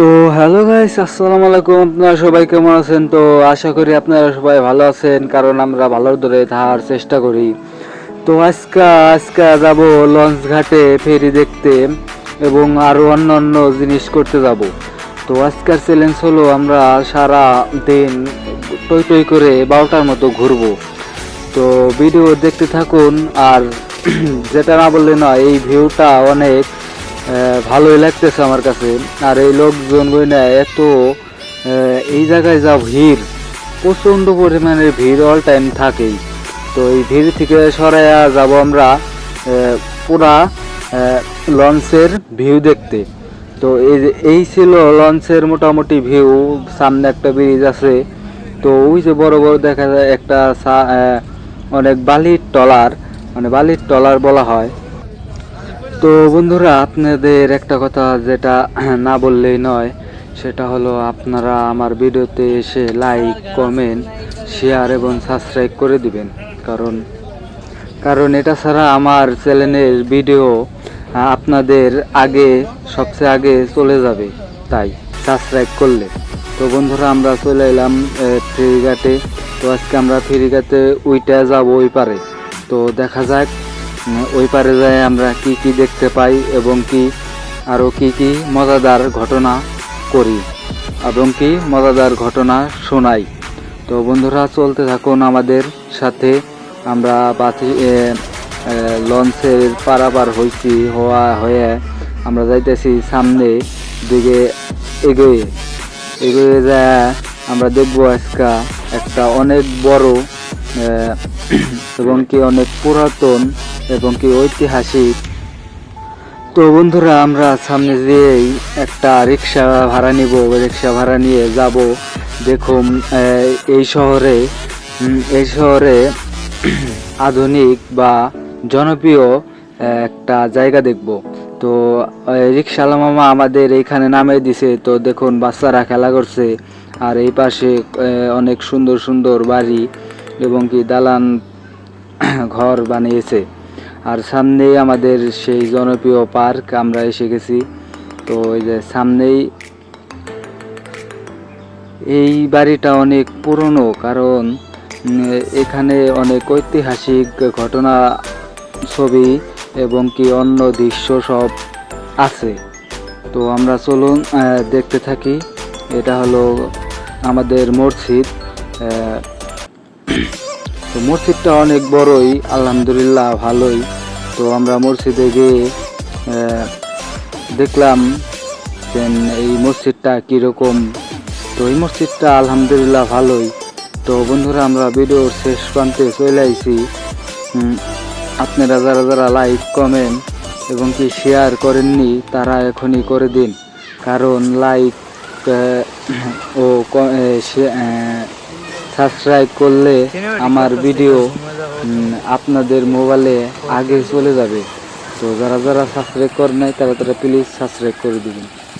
তো hello guys, আসসালামু আলাইকুম। আপনারা সবাই কেমন আছেন? তো আশা করি আপনারা সবাই ভালো আছেন, কারণ আমরা ভালোর ধরে থাকার চেষ্টা করি। তো আজকে আজকে যাব লঞ্চ ঘাটে ফেরি দেখতে এবং আরও অন্য অন্য জিনিস করতে যাব। তো আজকের চ্যালেঞ্জ হলো আমরা সারা দিন টই টই করে বারোটার মতো ঘুরবো। তো ভিডিও দেখতে থাকুন আর যেটা না বললে না এই ভিউটা অনেক ভালোই লাগতেছে আমার কাছে। আর এই লোকজন না এত এই জায়গায় যা ভিড়, প্রচণ্ড পরিমাণে ভিড় অল টাইম থাকেই। তো এই ভিড় থেকে সরাইয়া যাব আমরা পুরা লঞ্চের ভিউ দেখতে। তো এই এই ছিল লঞ্চের মোটামুটি ভিউ সামনে একটা ব্রিজ আছে। তো ওই যে বড় বড় দেখা যায় একটা অনেক বালির টলার মানে বালির টলার বলা হয়। তো বন্ধুরা, আপনাদের একটা কথা যেটা না বললেই নয়, সেটা হলো আপনারা আমার ভিডিওতে এসে লাইক কমেন্ট শেয়ার এবং সাবস্ক্রাইব করে দিবেন। কারণ কারণ এটা ছাড়া আমার চ্যানেলের ভিডিও আপনাদের আগে, সবচেয়ে আগে চলে যাবে। তাই সাবস্ক্রাইব করলে। তো বন্ধুরা, আমরা চলে এলাম ফেরিঘাটে। তো আজকে আমরা ফেরিঘাটে উইটা যাব ওই পারে। তো দেখা যাক ওই পারে যায় আমরা কি কি দেখতে পাই এবং কি আরও কি কি মজাদার ঘটনা করি এবং কি মজাদার ঘটনা শোনাই। তো বন্ধুরা, চলতে থাকুন আমাদের সাথে। আমরা বাতি লঞ্চের পারাপার হয়েছি হওয়া হয়ে আমরা যাইতেছি সামনে দিকে এগিয়ে। এগিয়ে যায় আমরা দেখব আজকা একটা অনেক বড় এবং কি অনেক পুরাতন এবং কি ঐতিহাসিক। তো বন্ধুরা, আমরা সামনে যেয়েই একটা রিক্সা ভাড়া নিব। রিক্সা ভাড়া নিয়ে যাব। দেখুন এই শহরে এই শহরে আধুনিক বা জনপ্রিয় একটা জায়গা দেখব। তো রিক্সাওয়ালা মামা আমাদের এইখানে নামে দিছে। তো দেখুন, বাচ্চারা খেলা করছে। আর এই পাশে অনেক সুন্দর সুন্দর বাড়ি এবং কি দালান ঘর বানিয়েছে। আর সামনেই আমাদের সেই জনপ্রিয় পার্ক, আমরা এসে গেছি। তো এই যে সামনেই এই বাড়িটা অনেক পুরনো, কারণ এখানে অনেক ঐতিহাসিক ঘটনা ছবি এবং কি অন্য দৃশ্য সব আছে। তো আমরা চলুন দেখতে থাকি। এটা হলো আমাদের মসজিদ তো মসজিদটা অনেক বড়ই, আলহামদুলিল্লাহ ভালোই। তো আমরা মসজিদে গিয়ে দেখলাম যে এই মসজিদটা কীরকম। তো এই মসজিদটা আলহামদুলিল্লাহ ভালোই। তো বন্ধুরা আমরা ভিডিওর শেষ প্রান্তে চলে আইছি। আপনারা যারা যারা লাইক কমেন্ট এবং কি শেয়ার করেননি তারা এখনই করে দিন। কারণ লাইক ও সাবস্ক্রাইব করলে আমার ভিডিও আপনাদের মোবাইলে আগে চলে যাবে। তো যারা যারা সাবস্ক্রাইব করে নাই, তারা তারা প্লিজ সাবস্ক্রাইব করে দিবেন।